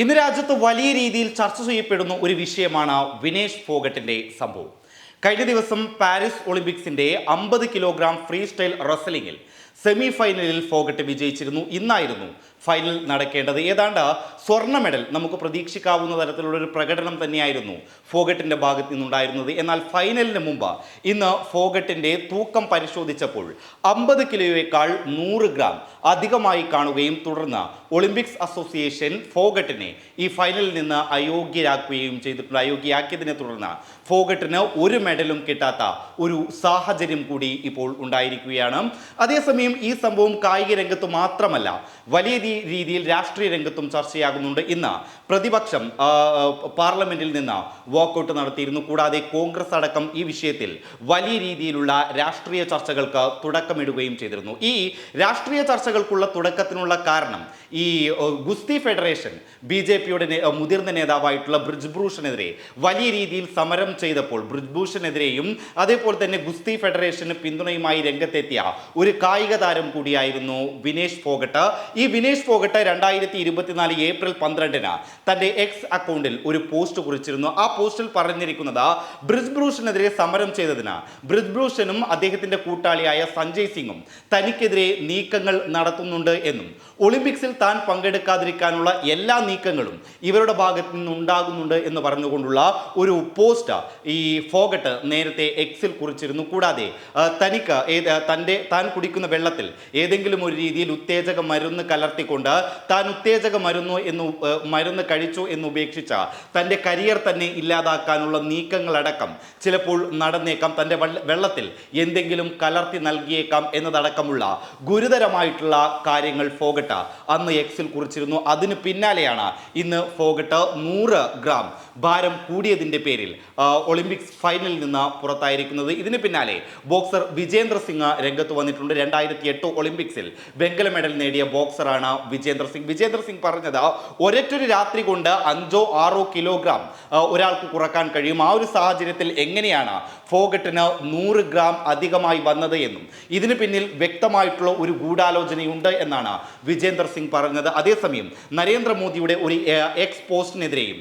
ഇന്ന് രാജ്യത്ത് വലിയ രീതിയിൽ ചർച്ച ചെയ്യപ്പെടുന്ന ഒരു വിഷയമാണ് വിനേഷ് ഫോഗട്ടിന്റെ സംഭവം. കഴിഞ്ഞ ദിവസം പാരീസ് ഒളിമ്പിക്സിന്റെ അമ്പത് കിലോഗ്രാം ഫ്രീ സ്റ്റൈൽ റസലിംഗിൽ സെമി ഫൈനലിൽ ഫോഗട്ട് വിജയിച്ചിരുന്നു. ഇന്നായിരുന്നു ഫൈനൽ നടക്കേണ്ടത്. ഏതാണ്ട് സ്വർണ മെഡൽ നമുക്ക് പ്രതീക്ഷിക്കാവുന്ന തരത്തിലുള്ള ഒരു പ്രകടനം തന്നെയായിരുന്നു ഫോഗട്ടിന്റെ ഭാഗത്ത് നിന്നുണ്ടായിരുന്നത്. എന്നാൽ ഫൈനലിന് മുമ്പ് ഇന്ന് ഫോഗട്ടിന്റെ തൂക്കം പരിശോധിച്ചപ്പോൾ അമ്പത് കിലോയേക്കാൾ നൂറ് ഗ്രാം അധികമായി കാണുകയും തുടർന്ന് ഒളിമ്പിക്സ് അസോസിയേഷൻ ഫോഗട്ടിനെ ഈ ഫൈനലിൽ നിന്ന് അയോഗ്യരാക്കുകയും ചെയ്തിട്ടുണ്ട്. അയോഗ്യയാക്കിയതിനെ തുടർന്ന് ഫോഗട്ടിന് ഒരു മെഡലും കിട്ടാത്ത ഒരു സാഹചര്യം കൂടി ഇപ്പോൾ ഉണ്ടായിരിക്കുകയാണ്. അതേസമയം ഈ സംഭവം കായിക രംഗത്ത് മാത്രമല്ല വലിയ രീതിയിൽ രാഷ്ട്രീയ രംഗത്തും ചർച്ചയാകുന്നുണ്ട്. ഇന്ന് പ്രതിപക്ഷം പാർലമെന്റിൽ നിന്ന് വാക്കൗട്ട് നടത്തിയിരുന്നു. കൂടാതെ കോൺഗ്രസ് അടക്കം ഈ വിഷയത്തിൽ വലിയ രീതിയിലുള്ള രാഷ്ട്രീയ ചർച്ചകൾക്ക് തുടക്കമിടുകയും ചെയ്തിരുന്നു. ഈ രാഷ്ട്രീയ ചർച്ചകൾക്കുള്ള തുടക്കത്തിനുള്ള കാരണം ഈ ഗുസ്തി ഫെഡറേഷൻ ബി ജെ പിയുടെ മുതിർന്ന നേതാവായിട്ടുള്ള ബ്രിജ്ഭൂഷണെതിരെ വലിയ രീതിയിൽ സമരം ചെയ്തപ്പോൾ ബ്രിജ്ഭൂഷണെതിരെയും അതേപോലെ തന്നെ ഗുസ്തി ഫെഡറേഷന് പിന്തുണയുമായി രംഗത്തെത്തിയ ഒരു കായിക താരം കൂടിയായിരുന്നു വിനേഷ് ഫോഗട്ട്. ഈ വിനേഷ് ഫോഗട്ട് രണ്ടായിരത്തി ഇരുപത്തിനാല് ഏപ്രിൽ പന്ത്രണ്ടിന് തന്റെ എക്സ് അക്കൗണ്ടിൽ ഒരു പോസ്റ്റ് കുറിച്ചിരുന്നു. ആ പോസ്റ്റിൽ പറഞ്ഞിരിക്കുന്നത് ബ്രിജ്ഭൂഷണെതിരെ സമരം ചെയ്തതിന് ബ്രിജ്ഭൂഷനും അദ്ദേഹത്തിന്റെ കൂട്ടാളിയായ സഞ്ജയ് സിംഗും തനിക്കെതിരെ നീക്കങ്ങൾ നടത്തുന്നുണ്ട് എന്നും. ഒളിമ്പിക്സിൽ താൻ പങ്കെടുക്കാതിരിക്കാനുള്ള എല്ലാ നീക്കങ്ങളും ഇവരുടെ ഭാഗത്തു നിന്നുണ്ടാകുന്നുണ്ട് എന്ന് പറഞ്ഞുകൊണ്ടുള്ള ഒരു പോസ്റ്റ് ഈ ഫോഗട്ട് നേരത്തെ എക്സിൽ കുറിച്ചിരുന്നു. കൂടാതെ തനിക്ക് തന്റെ താൻ കുടിക്കുന്ന വെള്ളത്തിൽ ഏതെങ്കിലും ഒരു രീതിയിൽ ഉത്തേജക മരുന്ന് കലർത്തിക്കൊണ്ട് താൻ ഉത്തേജക മരുന്നു എന്ന് മരുന്ന് കഴിച്ചു എന്ന് ഉപേക്ഷിച്ച തന്റെ കരിയർ തന്നെ ഇല്ലാതാക്കാനുള്ള നീക്കങ്ങളടക്കം ചിലപ്പോൾ നടന്നേക്കാം. തന്റെ വെള്ളത്തിൽ എന്തെങ്കിലും കലർത്തി നൽകിയേക്കാം എന്നതടക്കമുള്ള ഗുരുതരമായിട്ടുള്ള കാര്യങ്ങൾ ഫോഗട്ട. അന്ന് എക്സിൽ കുറിച്ചിരുന്നു. അതിന് പിന്നാലെയാണ് ഇന്ന് ഫോഗട്ട നൂറ് ഗ്രാം ഭാരം കൂടിയതിന്റെ പേരിൽ ഒളിമ്പിക്സ് ഫൈനലിൽ നിന്ന് പുറത്തായിരിക്കുന്നത്. ഇതിന് പിന്നാലെ ബോക്സർ വിജേന്ദ്ര സിംഗ് രംഗത്ത് വന്നിട്ടുണ്ട്. രണ്ടായിരത്തി എട്ട് ഒളിമ്പിക്സിൽ വെങ്കല മെഡൽ നേടിയ ബോക്സറാണ് വിജേന്ദ്ര സിംഗ്. വിജേന്ദ്ര സിംഗ് പറഞ്ഞത് ഒരൊറ്റൊരു രാത്രി കൊണ്ട് അഞ്ചോ ആറോ കിലോഗ്രാം ഒരാൾക്ക് കുറയ്ക്കാൻ കഴിയും. ആ ഒരു സാഹചര്യത്തിൽ എങ്ങനെയാണ് ഫോഗട്ടിന് നൂറ് ഗ്രാം അധികമായി വന്നത് എന്നും ഇതിന് പിന്നിൽ വ്യക്തമായിട്ടുള്ള ഒരു ഗൂഢാലോചനയുണ്ട് എന്നാണ് വിജേന്ദർ സിംഗ് പറഞ്ഞത്. അതേസമയം നരേന്ദ്രമോദിയുടെ ഒരു എക്സ് പോസ്റ്റിനെതിരെയും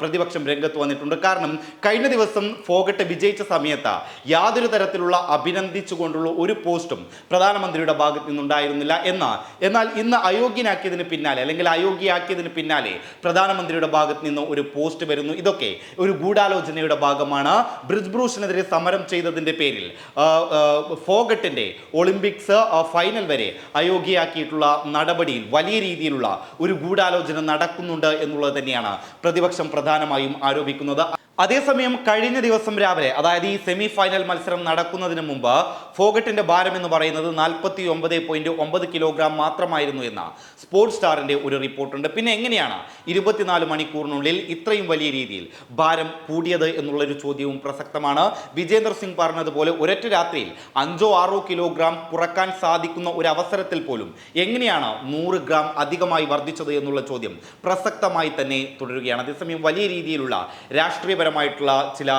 പ്രതിപക്ഷം രംഗത്ത് വന്നിട്ടുണ്ട്. കാരണം കഴിഞ്ഞ ദിവസം ഫോഗട്ട് വിജയിച്ച സമയത്ത് യാതൊരു തരത്തിലുള്ള അഭിനന്ദിച്ചുകൊണ്ടുള്ള ഒരു പോസ്റ്റും പ്രധാനമന്ത്രിയുടെ ഭാഗത്ത് നിന്നുണ്ടായിരുന്നില്ല. എന്നാൽ എന്നാൽ ഇന്ന് അയോഗ്യനാക്കിയതിന് പിന്നാലെ അല്ലെങ്കിൽ അയോഗ്യയാക്കിയതിന് പിന്നാലെ പ്രധാനമന്ത്രിയുടെ ഭാഗത്ത് നിന്ന് ഒരു പോസ്റ്റ് വരുന്നു. ഇതൊക്കെ ഒരു ഗൂഢാലോചനയുടെ ഭാഗമാണ്. ബ്രിജ്ഭൂഷണെതിരെ സമരം ചെയ്തതിന്റെ പേരിൽ ഫോഗട്ടിന്റെ ഒളിമ്പിക്സ് ഫൈനൽ വരെ അയോഗ്യയാക്കിയിട്ടുള്ള നടപടിയിൽ വലിയ രീതിയിലുള്ള ഒരു ഗൂഢാലോചന നടക്കുന്നുണ്ട് എന്നുള്ളത് തന്നെയാണ് പ്രതിപക്ഷം പ്രധാനമായും ആരോപിക്കുന്നത്. അതേസമയം കഴിഞ്ഞ ദിവസം രാവിലെ അതായത് ഈ സെമി ഫൈനൽ മത്സരം നടക്കുന്നതിന് മുമ്പ് ഫോഗട്ടിന്റെ ഭാരം എന്ന് പറയുന്നത് നാൽപ്പത്തി ഒമ്പത് പോയിന്റ് ഒമ്പത് കിലോഗ്രാം മാത്രമായിരുന്നു എന്ന സ്പോർട്സ് സ്റ്റാറിന്റെ ഒരു റിപ്പോർട്ടുണ്ട്. പിന്നെ എങ്ങനെയാണ് ഇരുപത്തിനാല് മണിക്കൂറിനുള്ളിൽ ഇത്രയും വലിയ രീതിയിൽ ഭാരം കൂടിയത് എന്നുള്ളൊരു ചോദ്യവും പ്രസക്തമാണ്. വിജേന്ദർ സിംഗ് പറഞ്ഞതുപോലെ ഒരൊറ്റ രാത്രിയിൽ അഞ്ചോ ആറോ കിലോഗ്രാം കുറയ്ക്കാൻ സാധിക്കുന്ന ഒരു അവസരത്തിൽ പോലും എങ്ങനെയാണ് നൂറ് ഗ്രാം അധികമായി വർദ്ധിച്ചത് എന്നുള്ള ചോദ്യം പ്രസക്തമായി തന്നെ തുടരുകയാണ്. അതേസമയം വലിയ രീതിയിലുള്ള രാഷ്ട്രീയപരമായിട്ടുള്ള ചില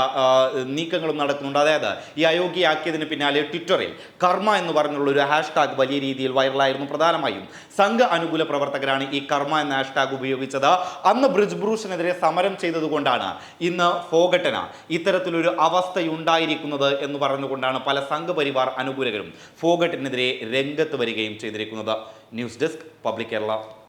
നീക്കങ്ങളും നടക്കുന്നുണ്ട്. അതായത് ഈ അയോഗ്യയാക്കിയതിന് പിന്നാലെ ട്വിറ്ററിൽ കർമ്മ എന്ന് പറഞ്ഞുള്ള ഒരു ഹാഷ്ടാഗ് വലിയ രീതിയിൽ വൈറലായിരുന്നു. പ്രധാനമായും സംഘ അനുകൂല പ്രവർത്തകരാണ് ഈ കർമ്മ എന്ന ഹാഷ്ടാഗ് ഉപയോഗിച്ചത്. അന്ന് ബ്രിജ് ബ്രൂഷനെതിരെ സമരം ചെയ്തതുകൊണ്ടാണ് ഇന്ന് ഫോഗട്ടന ഇത്തരത്തിലൊരു അവസ്ഥയുണ്ടായിരിക്കുന്നത് എന്ന് പറഞ്ഞുകൊണ്ടാണ് പല സംഘപരിവാർ അനുകൂലകരും ഫോഗട്ടിനെതിരെ രംഗത്ത് വരികയും ചെയ്തിരിക്കുന്നത്. News desk public Kerala.